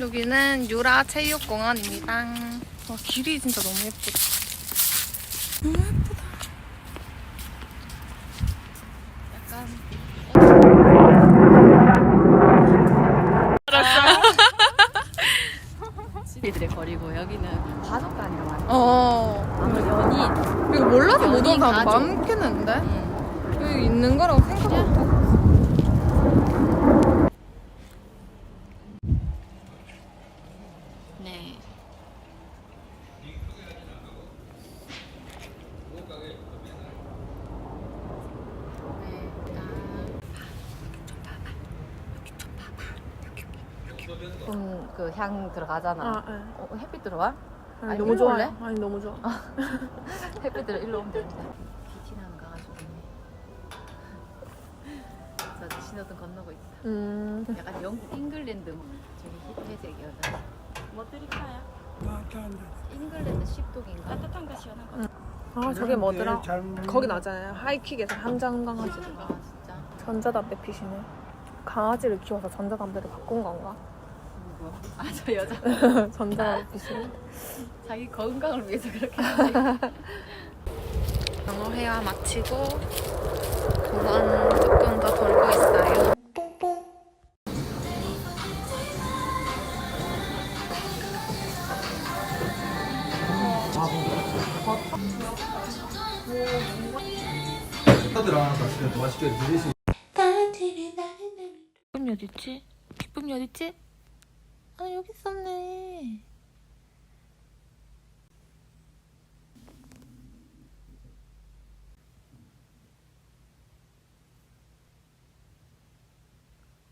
여기는 유라 체육공원입니다. 와, 길이 진짜 너무 예쁘다. 너무 예쁘다. 약간 시비들의 거리고 여기는 바둑단이라고 하는 어 아무 연인 이거 몰라서 못 오는 사람 가족. 많겠는데 음. 여기 있는 거라고 생각 못했어. 네. 음, 그 향 들어가잖아. 아, 네. 어, 햇빛 들어와? 아니, 아니, 너무 일로. 올래? 아니 너무 좋아. 햇빛 들어 일로 오면 되는데. 비티나는 가가지고. 저 신호등 건너고 있어. 음. 약간 영국 잉글랜드 뭐 저기 흰회색이거든. 뭐 드릴까요? 잉글랜드 십독인가? 따뜻한 거 시원한 거. 아 저게 뭐더라? 잘 거기 나잖아요. 하이킥에서 한장 강아지들. 아 진짜. 전자담배 피시네. 강아지를 키워서 전자담배를 바꾼 건가? 누구? 아저 여자. 전자담배 피시네. 자기 건강을 위해서 그렇게 하지. 영어 회화 마치고 두번 조금 더 돌 카드랑 같이 수 기쁨이 어딨지? 기쁨이 어딨지? 아 여기 있었네.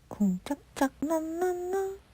쿵짝짝 난난나